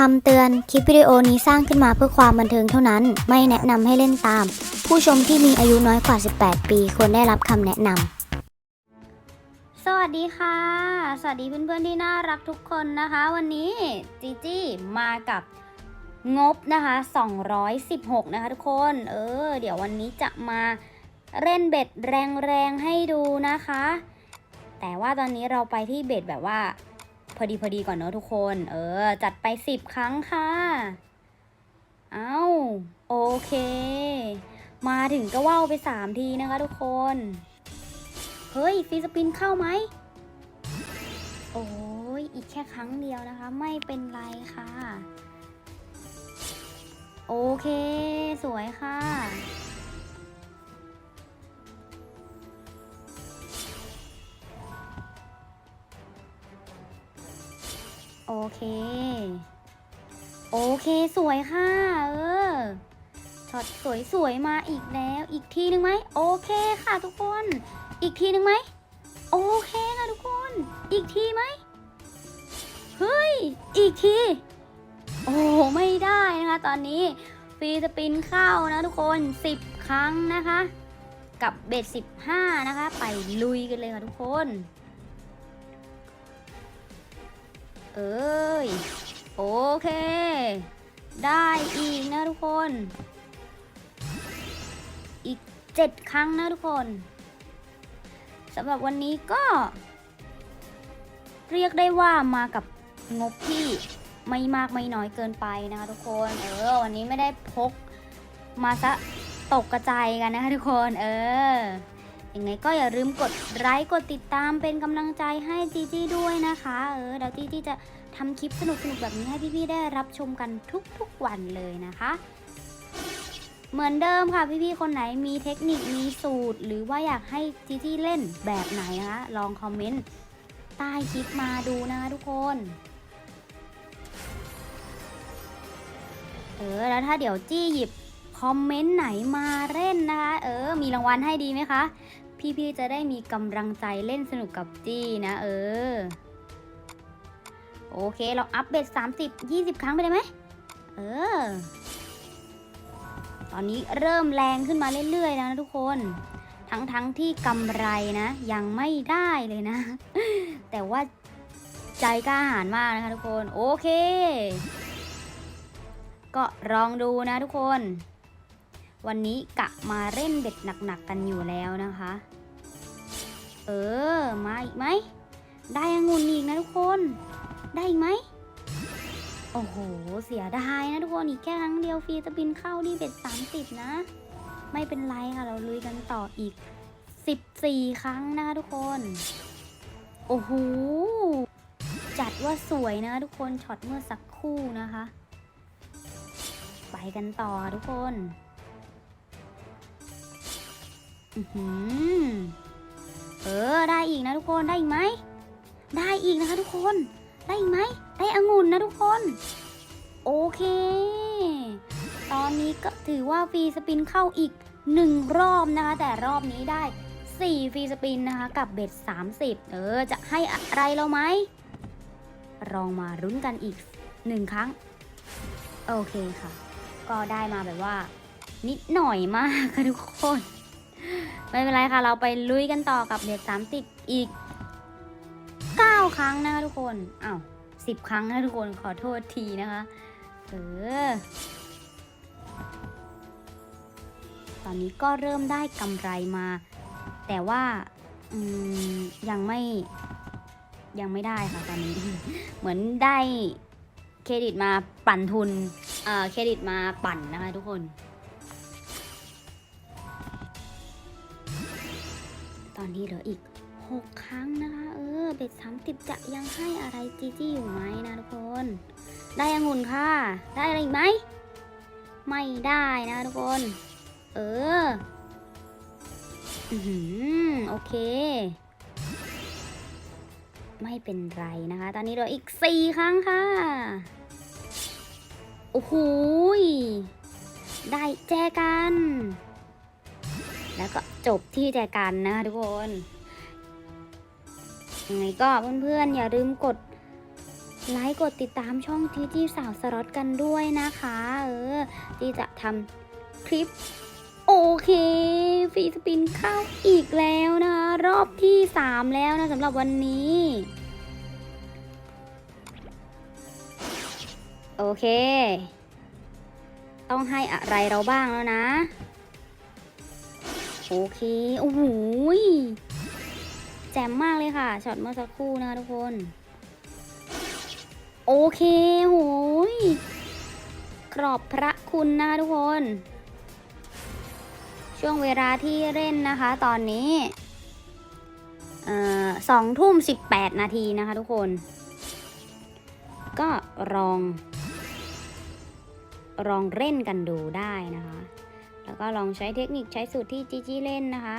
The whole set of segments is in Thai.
คำเตือน คลิปวิดีโอนี้สร้างขึ้นมาเพื่อความบันเทิงเท่านั้น ไม่แนะนำให้เล่นตาม ผู้ชมที่มีอายุน้อยกว่า 18 ปี ควรได้รับคำแนะนำ สวัสดีค่ะ สวัสดีเพื่อนๆที่น่ารักทุกคนนะคะ วันนี้จีจี้มากับงบนะคะ 216 นะคะทุกคน เออ เดี๋ยววันนี้จะมาเล่นเบ็ดแรงๆให้ดูนะคะ แต่ว่าตอนนี้เราไปที่เบ็ดแบบว่า อดีพอดีก่อนเนอะทุกคน เออ จัดไป10ครั้งค่ะ เอาโอเค มาถึงก็ว่าวไป3ทีนะคะทุกคน เฮ้ยฟีสปินเข้าไหม โอ้ยอีกแค่ครั้งเดียวนะคะ ไม่เป็นไรค่ะ โอเค สวยค่ะ เค โอเคสวยค่ะ เออช็อตสวยๆมาอีกแล้ว อีกทีหนึ่งไหมโอเคค่ะทุกคน อีกทีหนึ่งไหมโอเคค่ะทุกคน อีกทีไหมเฮ้ยอีกที โอ้ไม่ได้นะคะ ตอนนี้ฟรีสปินเข้านะทุกคน 10 ครั้งนะคะ กับเบ็ด15 นะคะ ไปลุยกันเลยค่ะทุกคน เอ้ย โอเค ได้อีกนะทุกคน อีก7ครั้งนะทุกคนสำหรับวันนี้ก็ เรียกได้ว่ามากับงบที่ไม่มากไม่น้อยเกินไปนะคะทุกคน เออ วันนี้ไม่ได้พกมาซะตกกระจายกันนะคะทุกคน เออ ยังไงก็อย่าลืมกดไลค์กดติดตามเป็นกำลังใจให้จีจี้ด้วยนะคะ เออเดี๋ยวจีจี้จะทำคลิปสนุกๆแบบนี้ให้พี่ๆได้รับชมกันทุกๆวันเลยนะคะ เหมือนเดิมค่ะพี่ๆคนไหนมีเทคนิคมีสูตร หรือว่าอยากให้จีจี้เล่นแบบไหนนะคะลองคอมเมนต์ใต้คลิปมาดูนะคะทุกคนเออแล้วถ้าเดี๋ยวจี้หยิบคอมเมนต์ไหนมาเล่นนะคะ เออ มีรางวัลให้ดีไหมคะ พี่ๆจะได้มีกำลังใจเล่นสนุกกับจี้นะเออ โอเคเราอัพเบต30 20 ครั้งไปเลยไหมเออ ตอนนี้เริ่มแรงขึ้นมาเรื่อยๆแล้วนะทุกคน ทั้งๆทที่กำไรนะ ยังไม่ได้เลยนะ แต่ว่าใจกล้าหาญมากนะคะทุกคน โอเค ก็ลองดูนะทุกคนวันนี้กะมาเล่นเบ็ดหนักๆกันอยู่แล้วนะคะ เออ มาอีกไหม ได้องุ่นอีกนะทุกคน ได้อีกไหม โอ้โห เสียดายนะทุกคน อีกแค่ครั้งเดียวฟรีจะบินเข้านี่เบ็ดสามสิบนะ ไม่เป็นไรค่ะ เราลุยกันต่ออีกสิบสี่ครั้งนะคะทุกคน โอ้โห จัดว่าสวยนะทุกคน ช็อตเมื่อสักครู่นะคะ ไปกันต่อทุกคน อือหือ เออได้อีกนะทุกคนได้อีกไหมได้อีกนะคะทุกคน ได้อีกไหมได้องุ่นนะทุกคน โอเค ตอนนี้ก็ถือว่าฟรีสปินเข้าอีกหนึ่งรอบนะคะ แต่รอบนี้ได้ 4 ฟรีสปินนะคะ กับเบ็ด 30 เออ จะให้อะไรเราไหมลองมารุ้นกันอีกหนึ่งครั้ง โอเคค่ะ ก็ได้มาแบบว่า นิดหน่อยมากค่ะทุกคน ไม่เป็นไรค่ะ เราไปลุยกันต่อกับเบ็ด30อีก9ครั้งนะคะทุกคนอ้าว10ครั้งนะทุกคนขอโทษทีนะคะ เออ ตอนนี้ก็เริ่มได้กำไรมา แต่ว่าอืมยังไม่ยังไม่ได้ค่ะตอนนี้ เหมือนได้เครดิตมาปั่นทุน เอ่อเครดิตมาปั่นนะคะทุกคน อนนี้เหลืออีก 6 ครั้งนะคะ เออ เบ็ดสามสิบจะยังให้อะไรจีจี้อยู่ไหมนะทุกคน ได้องุ่นค่ะ ได้อะไรอีกไหม ไม่ได้นะทุกคน เออ อือหือโอเค ไม่เป็นไรนะคะ ตอนนี้เหลืออีก 4 ครั้งค่ะ โอ้โหได้แจกัน แล้วก็ จบที่แจกันนะคะทุกคนยังไงก็เพื่อนๆอย่าลืมกดไลค์กดติดตามช่องจีจีสาวสล็อตกันด้วยนะคะ เออจีจะทำคลิป โอเคฟรีสปินเข้าอีกแล้วนะคะรอบที่ 3 แล้วนะสำหรับวันนี้ โอเค ต้องให้อะไรเราบ้างแล้วนะ โอเคโอ้โหยแจ่มมากเลยค่ะช็อตเมื่อสักครู่นะคะทุกคน โอเคโหยกรอบพระคุณนะคะทุกคน ช่วงเวลาที่เล่นนะคะ ตอนนี้สองทุ่มสิบแปดนาทีนะคะทุกคน ก็ลองลองเล่นกันดูได้นะคะ แล้วก็ลองใช้เทคนิคใช้สูตรที่จีจีเล่นนะคะ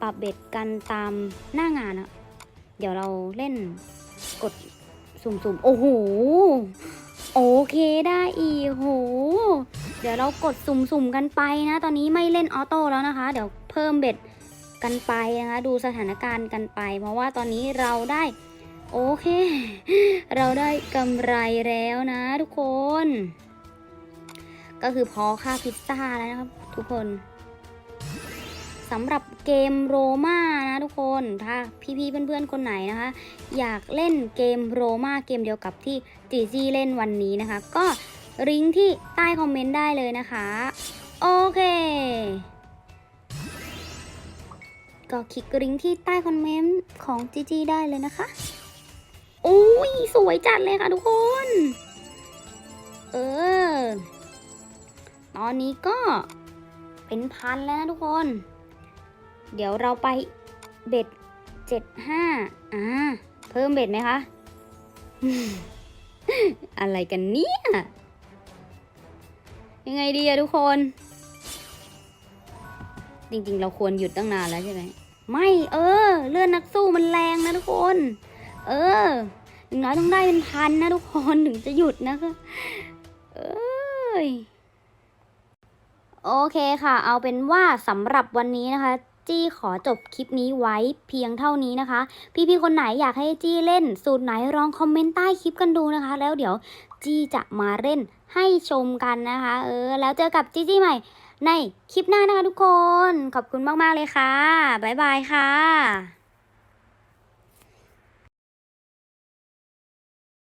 ปรับเบ็ดกันตามหน้างานอะเดี๋ยวเราเล่นกดสุ่มๆ โอ้โห โอเคได้อีโห เดี๋ยวเรากดสุ่มๆกันไปนะ ตอนนี้ไม่เล่นออโต้แล้วนะคะ เดี๋ยวเพิ่มเบ็ดกันไปนะคะ ดูสถานการณ์กันไป เพราะว่าตอนนี้เราได้โอเค เราได้กำไรแล้วนะทุกคน ก็คือพอค่าพิซซ่าแล้วนะครับ ทุกคนสำหรับเกมโรมานะทุกคนถ้าพี่ๆเพื่อนๆคนไหนนะคะ อยากเล่นเกมโรมาเกมเดียวกับที่จีจี้เล่นวันนี้นะคะ ก็ลิงก์ที่ใต้คอมเมนต์ได้เลยนะคะ โอเค ก็คลิกลิงก์ที่ใต้คอมเมนต์ของจีจีได้เลยนะคะอุ้ยสวยจัดเลยค่ะทุกคน เออ ตอนนี้ก็ เป็นพันแล้วนะทุกคน เดี๋ยวเราไปเบ็ดเจ็ดห้าอ่า เพิ่มเบ็ดไหมคะ อะไรกันเนี่ย ยังไงดีอะทุกคน จริงๆ เราควรหยุดตั้งนานแล้วใช่ไหม ไม่ เออ เลื่อนนักสู้มันแรงนะทุกคน เอออย่างน้อยต้องได้เป็นพันนะทุกคนถึงจะหยุดนะคะ เอ้ย โอเคค่ะ เอาเป็นว่าสำหรับวันนี้นะคะ จี้ขอจบคลิปนี้ไว้เพียงเท่านี้นะคะ พี่ๆคนไหนอยากให้จี้เล่นสูตรไหนลองคอมเมนต์ใต้คลิปกันดูนะคะ แล้วเดี๋ยวจี้จะมาเล่นให้ชมกันนะคะ เออ แล้วเจอกับจี้จี้ใหม่ในคลิปหน้านะคะทุกคน ขอบคุณมากๆเลยค่ะ บ๊ายบายค่ะ